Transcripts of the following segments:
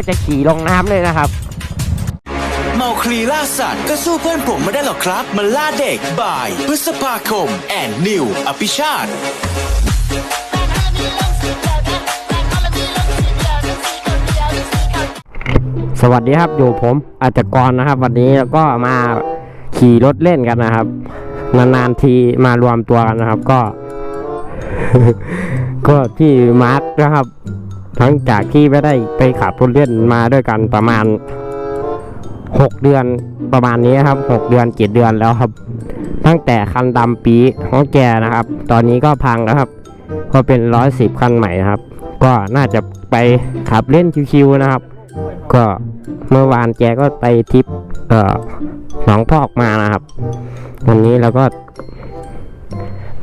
ก็เราก็จะขี่ลงน้ำเลยนะครับ เมาคลีล่าสัตว์ก็สู้เพื่อนผมไม่ได้หรอกครับ มันล่าเด็กบ่าย พฤษภาคม แอนนิว อภิชาติ สวัสดีครับอยู่ผมอาจจะกรนะครับ วันนี้แล้วก็มาขี่รถเล่นกันนะครับ นานๆทีมารวมตัวกันนะครับ ก็ ก็ที่มาร์คนะครับ ทั้งจากที่ไม่ได้ไปขับรถเล่นมาด้วยกันประมาณหกเดือนประมาณนี้ครับหกเดือนเจ็ดเดือนแล้วครับ ตั้งแต่คันดำปีของแกนะครับ ตอนนี้ก็พังแล้วครับ ก็เป็นร้อยสิบคันใหม่ครับ ก็น่าจะไปขับเล่นชิวๆนะครับ ก็เมื่อวานแกก็ไปทริปเอ่อหนองพอกมานะครับ วันนี้เราก็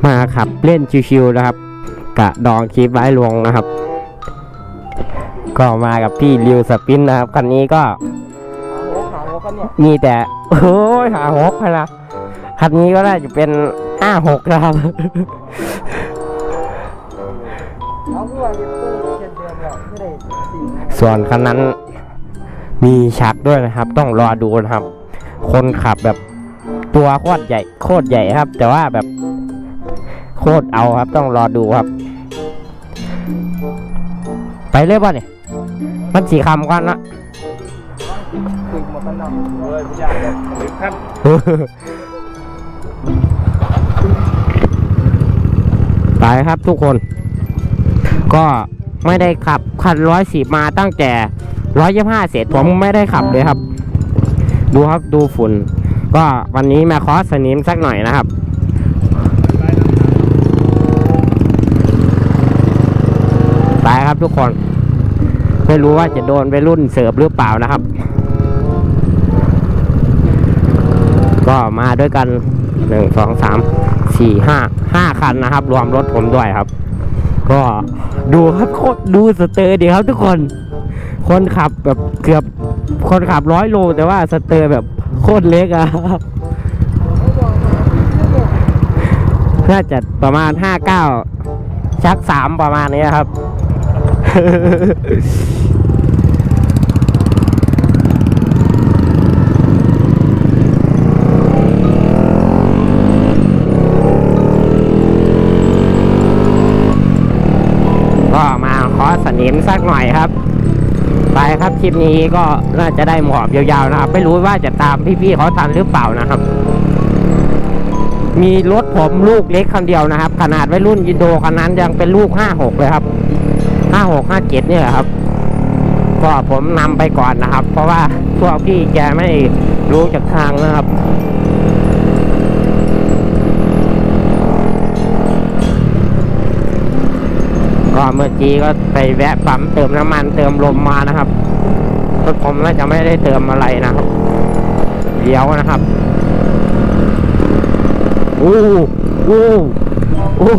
มาขับเล่นชิวๆนะครับกะดองคลิปไว้ลงนะครับ ก็มากับพี่ริวสปินนะครับคันนี้ก็มีแต่โอ้ยหาหกนะคันนี้ก็น่าจะเป็นห้าหกนะครับส่วนคันนั้นมีชักด้วยนะครับ ต้องรอดูนะครับ คนขับแบบตัวโคตรใหญ่โคตรใหญ่ครับ แต่ว่าแบบโคตรเอาครับ ต้องรอดูครับ ไปเลยป่ะเนี่ย มันสีคำกันนะไปครับทุกคน ก็ไม่ได้ขับคันร้อยสิบมาตั้งแต่ร้อยยี่ห้าเสร็จผมไม่ได้ขับเลยครับ ดูครับดูฝุ่น ก็วันนี้มาคอสสนิมสักหน่อยนะครับไปครับทุกคน ไม่รู้ว่าจะโดนไปรุ่นเสิร์ฟหรือเปล่านะครับ ก็มาด้วยกันหนึ่งสองสามสี่ห้าห้าคันนะครับ รวมรถผมด้วยครับ ก็ดูครับโคตรดูสเตอร์ดีครับทุกคน คนขับแบบเกือบคนขับร้อยโล แต่ว่าสเตอร์แบบโคตรเล็กอะน่าจะประมาณห้าเก้าชักสามประมาณนี้ครับ ก็มาขอสนิมสักหน่อยครับ ไปครับคลิปนี้ก็น่าจะได้หมอบยาวๆนะครับไม่รู้ว่าจะตามพี่ๆเขาทันหรือเปล่านะครับ มีรถผมลูกเล็กคันเดียวนะครับ ขนาดวัยรุ่นยินโดคันนั้นยังเป็นลูกห้าหกเลยครับ ห้าหกห้าเจ็ดนี่แหละครับ ก็ผมนำไปก่อนนะครับ เพราะว่าพวกพี่แกไม่รู้จากทางนะครับก็เมื่อกี้ก็ไปแวะปั๊มเติมน้ำมันเติมลมมานะครับรถผมน่าจะไม่ได้เติมอะไรนะครับเดี๋ยวนะครับอู้อู้อู้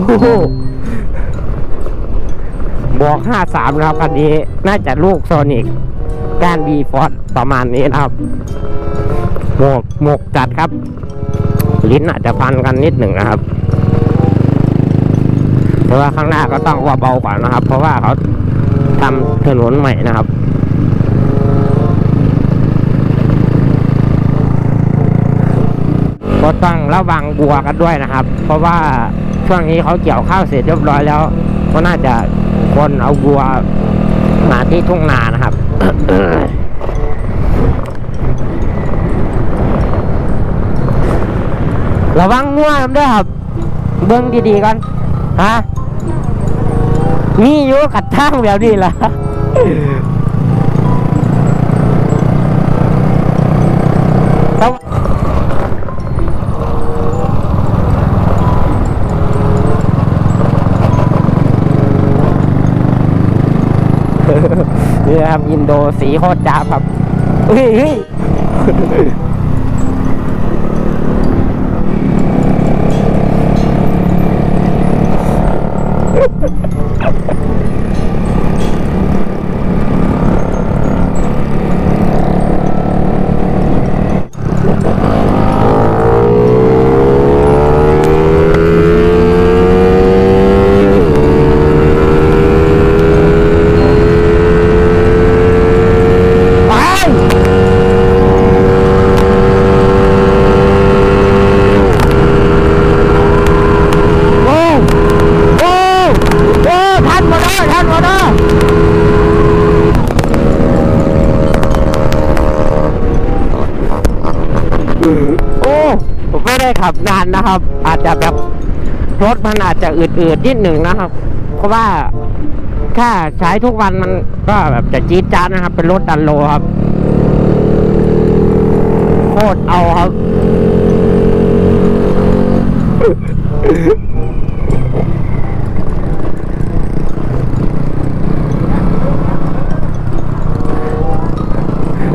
บอกห้าสามนะครับคันนี้น่าจะลูกโซนิกก้านบีฟอร์ประมาณนี้นะครับ หมวกหมวกจัดครับ ลิ้นอาจจะพันกันนิดหนึ่งนะครับเพราะว่าข้างหน้าก็ต้องว่าเบากว่านะครับ เพราะว่าเขาทำถนนใหม่นะครับก็ต้องระวังบัวกันด้วยนะครับ เพราะว่าช่วงนี้เขาเกี่ยวข้าวเสร็จเรียบร้อยแล้ว ก็น่าจะ คนเอาบัวมาที่ทุ่งนานะครับระวังง่วงด้วยครับ เบิ้งดีๆกันฮะมีอยู่ขัดทางแบบนี้ล่ะ นี่ครับอินโดสีโคตรจ้าครับเฮ้ยเฮ้ย ได้ขับนานนะครับ อาจจะแบบรถมันอาจจะอืดๆนิดหนึ่งนะครับ เพราะว่าถ้าใช้ทุกวันมันก็แบบจะจี๊ดจ๊าดนะครับ เป็นรถดันโลครับ โคตรเอาครับ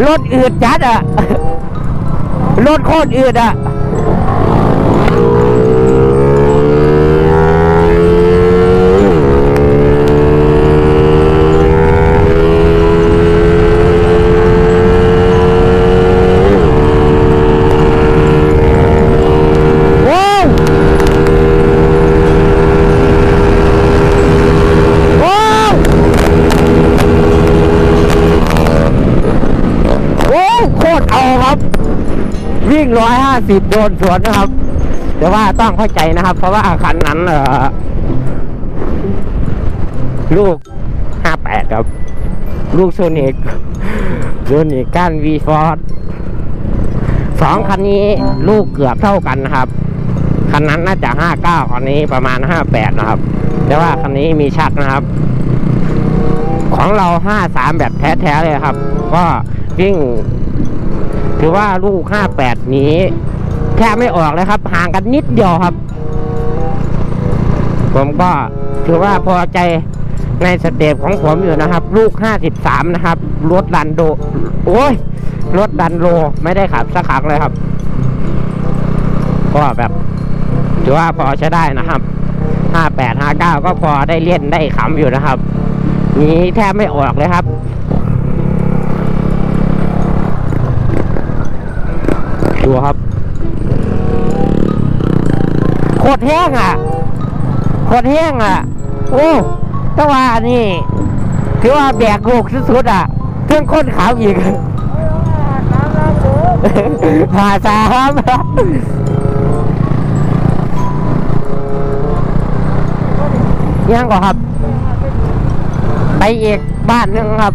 รถอืดจัดอะรถโคตรอืดอะ ว้าวว้าวโอ้โคตรเอาครับ วิ่งร้อยห้าสิบโดนสวนนะครับ แต่ว่าต้องเข้าใจนะครับ เพราะว่าคันนั้นเออลูกห้าแปดครับ ลูกโซนิกโซนิกก้านวีฟอร์สองคันนี้ลูกเกือบเท่ากันนะครับ คันนั้นน่าจะห้าเก้าคันนี้ประมาณห้าแปดนะครับ แต่ว่าคันนี้มีชักนะครับ ของเราห้าสามแบบแท้ๆเลยครับ ก็วิ่ง ถือว่าลูกห้าแปดนี้แทบไม่ออกเลยครับ ห่างกันนิดเดียวครับ ผมก็ถือว่าพอใจในสเตปของผมอยู่นะครับ ลูกห้าสิบสามนะครับ รถดันโด โอ้ย รถดันโลไม่ได้ขับสักครั้งเลยครับ ก็แบบ ถือว่าพอใช้ได้นะครับห้าแปดห้าเก้าก็พอได้เล่นได้ขำอยู่นะครับ นี้แทบไม่ออกเลยครับ ดูครับโคตรแห้งอะโคตรแห้งอะ โอ้แต่ว่านี่ถือว่าแบกลูกสุดๆอะเครื่องค้นขาวอีกหาสามยังก่อนครับ ไปอีกบ้านหนึงครับ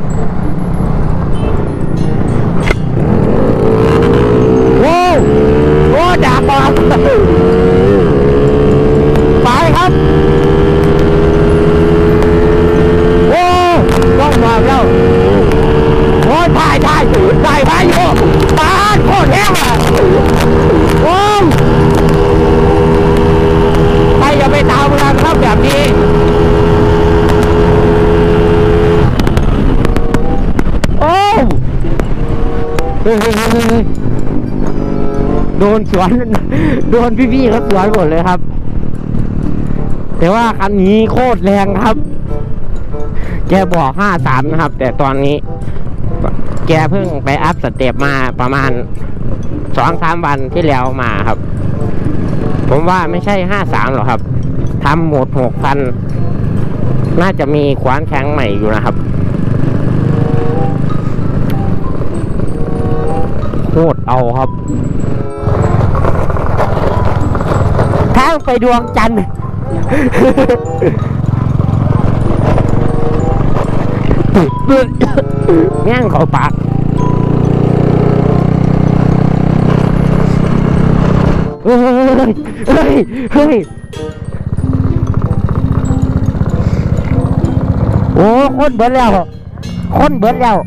ฮ้ยเฮ้ยเฮ้ยโดนสวน โดนพี่ๆเขาสวนหมดเลยครับ แต่ว่าคันนี้โคตรแรงครับ แกบอกห้าสามนะครับ แต่ตอนนี้ แกเพิ่งไปอัพสเต็ปมาประมาณสองสามวันที่แล้วมาครับ ผมว่าไม่ใช่ห้าสามหรอกครับทำหมดหกพันน่าจะมีขวานแข็งใหม่อยู่นะครับ โคตรเอาครับทางไปดวงจันทร์แง่งเขาปากเฮ้ย เฮ้ย เฮ้ย โอ้คนเบิดแล้ว คนเบิดแล้ว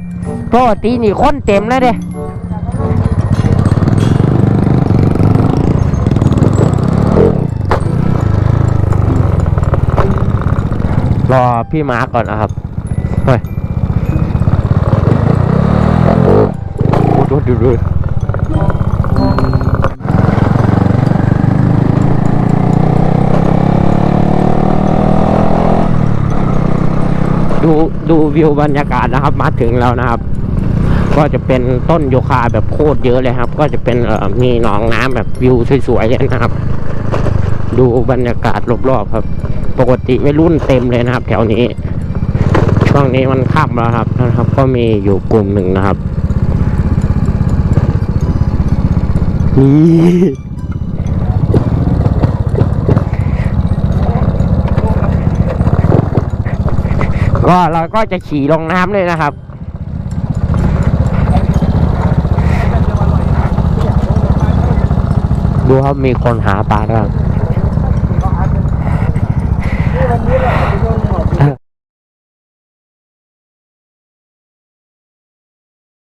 โทษตีนี่คนเต็มแล้วเด้ รอพี่มาร์กก่อนนะครับเฮ้ยดูดูดูดูดูวิวบรรยากาศนะครับ มาถึงแล้วนะครับ ก็จะเป็นต้นโยคาแบบโคตรเยอะเลยครับ ก็จะเป็นมีหนองน้ำแบบวิวสวยๆเลยนะครับ ดูบรรยากาศรอบๆครับ ปกติไม่รุ่นเต็มเลยนะครับ แถวนี้ ช่วงนี้มันค่ำแล้วครับนะครับ ก็มีอยู่กลุ่มหนึ่งนะครับนี่ก็เราก็จะขี่ลงน้ำเลยนะครับดูครับมีคนหาปลาด้วย